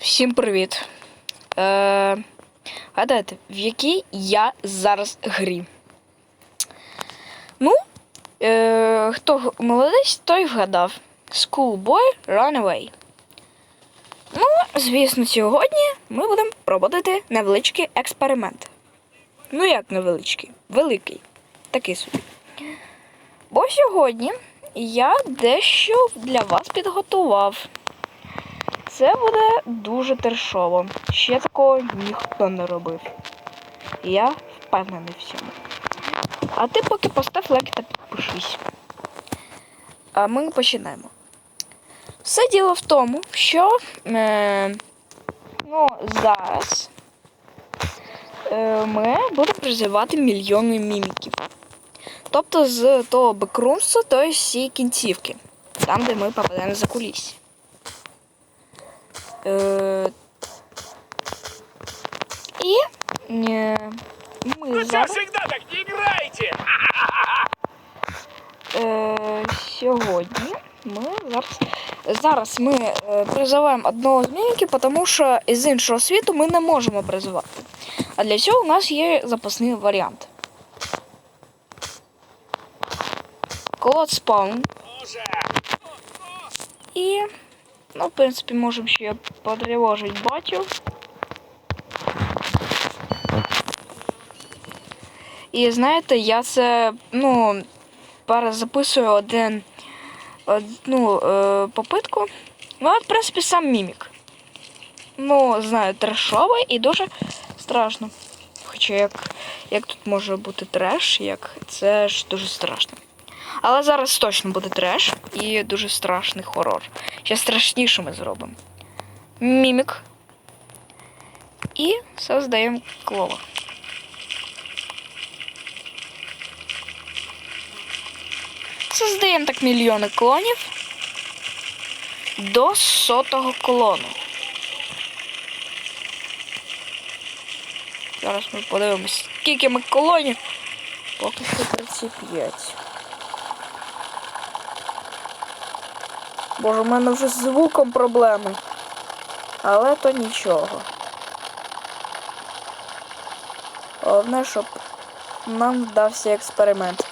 Всім привіт. Е, гадайте, в якій я зараз грі? Ну, е, хто молодець, той вгадав. Schoolboy Runaway. Ну, звісно, сьогодні ми будемо проводити невеличкий експеримент. Ну, як невеличкий? Великий. Такий собі. Бо сьогодні я дещо для вас підготував. Це буде дуже тершово. Ще такого ніхто не робив. Я впевнений в цьому. А ти поки постав лайк та підпишись. А ми починаємо. Все діло в тому, що е, ну, зараз е, ми будемо призивати мільйони міміків. Тобто з того бекрумсу, то й всі кінцівки. Там, де ми попадемо за кулісся. Е, е, ми Ну зараз всегда так не играйте! е, сьогодні ми зараз. Зараз ми призиваємо одного з міміків, тому що з іншого світу ми не можемо призивати. А для цього у нас є запасний варіант. Код спаун. І, ну, в принципі, можемо ще потривожити батю. І знаєте, я це, ну, перезаписую один, одну е, попитку. Ну, в принципі, сам мімік. Ну, знаю, трешовий і дуже страшно. Хоча як, як тут може бути треш, як це ж дуже страшно. Але зараз точно буде треш і дуже страшний хорор. Ще страшніше ми зробимо. Мімік. І создаємо клова. Создаємо так мільйони клонів до сотого клону. Зараз ми подивимось, скільки ми клонів. Поки що 35. Боже, у мене вже з звуком проблеми. Але то нічого. Головне, щоб нам вдався експеримент.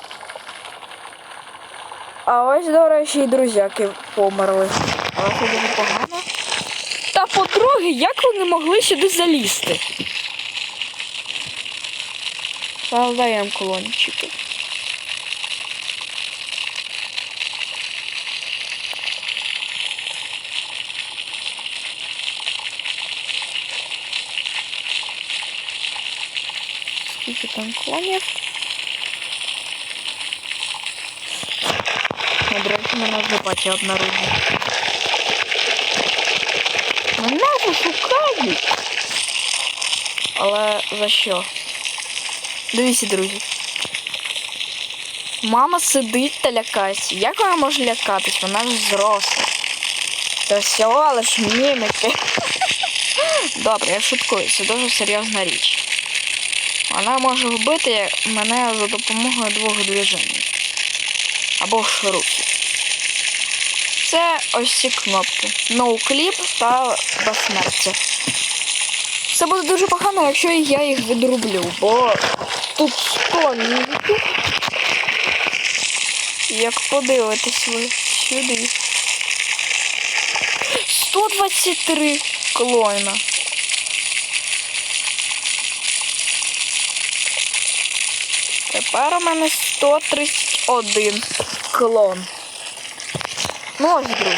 А ось, до речі, і друзяки померли. Але це погано. Та по-друге, як вони могли сюди залізти? Создаємо колончики. Скільки там клонів? До речі, мене вже бачить обнаружив. Мене пошукають. Але за що? Дивіться, друзі. Мама сидить та лякається. Як вона може лякатись? Вона ж зросла. Це всього лиш міміки. Добре, я шуткую, це дуже серйозна річ. Вона може вбити мене за допомогою двох движень. Або ж рухів. Це ось ці кнопки. Ноукліп та безсмертя. Це буде дуже погано, якщо я їх відрублю, бо тут 100 міміків. Як подивитесь ви сюди. 123 клоїна. Тепер у мене 131 клон. Ну ось, друзі.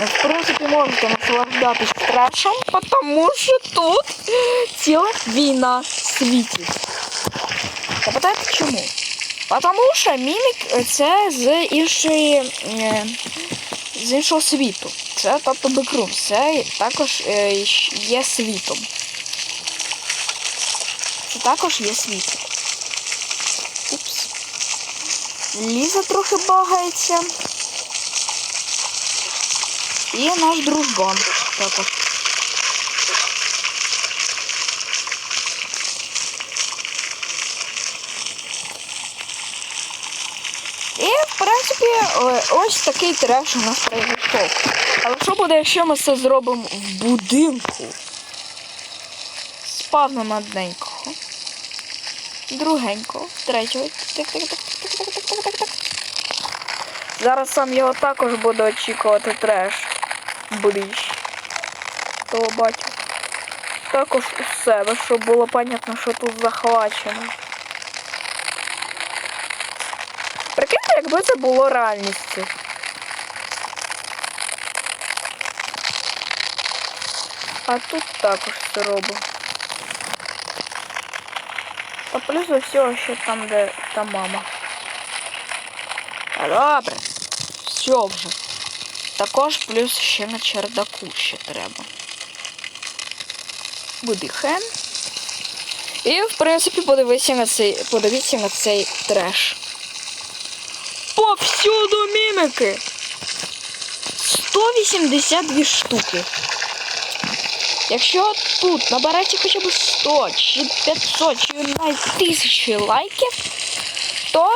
В принципі, можете наслаждатись трешем, тому що тут ціла війна світів. Запитайте чому? Тому що мімік е, це з іншої. е, з іншого світу. Це тобто бекрум. Це також е, є світом. Це також є світом. Ліза трохи багається. І наш дружбан також. І, в принципі, ось такий треш у нас пройшов. толку. Але що буде, якщо ми це зробимо в будинку? Спавнимо одненького. Другенького, третього. Тик-тик-тик-тик-тик-тик-тик-тик. Зараз сам його також буде очікувати треш. Бліч. Того бачу. Також у себе, щоб було понятно, що тут захвачено. Прикиньте, якби це було реальністю. А тут також це робимо. А плюс до всього там, де та мама. Добре. Все вже. Також плюс ще на чердаку ще треба. Буде. І, в принципі, подивіться на цей, подивіться на цей треш. Повсюду мімики! 182 штуки. Якщо тут набереться хоча б 100 чи 500 чи навіть 1000 лайків, то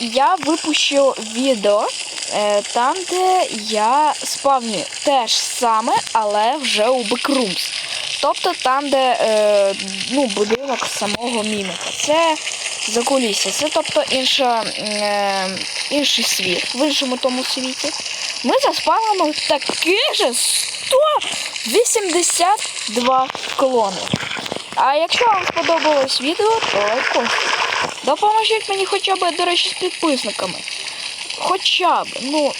я випущу відео е, там, де я спавню те ж саме, але вже у Backrooms. Тобто там, де е, ну, будинок самого міміка. Це закулісся. Це тобто інша, е, інший світ в іншому тому світі. Ми заспавнимо такі же 182 клони. А якщо вам сподобалось відео, то лайкос. Допоможіть мені хоча б, до речі, з підписниками. Хоча б, ну,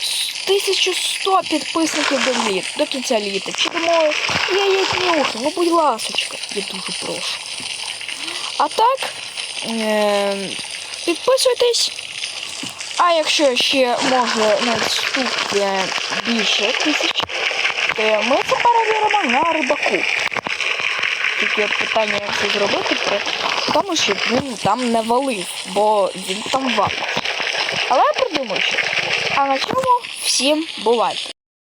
1100 підписників до літ, до кінця літа. Чи думаю, я є нюхи, ну будь ласочка, я дуже прошу. А так, е- підписуйтесь. А якщо ще може наступне більше тисяч, ми це перевіримо на рибаку. Тільки питання, як це зробити, при тому, щоб він там не валив, бо він там валить. Але я придумаю ще. А на цьому всім бувайте.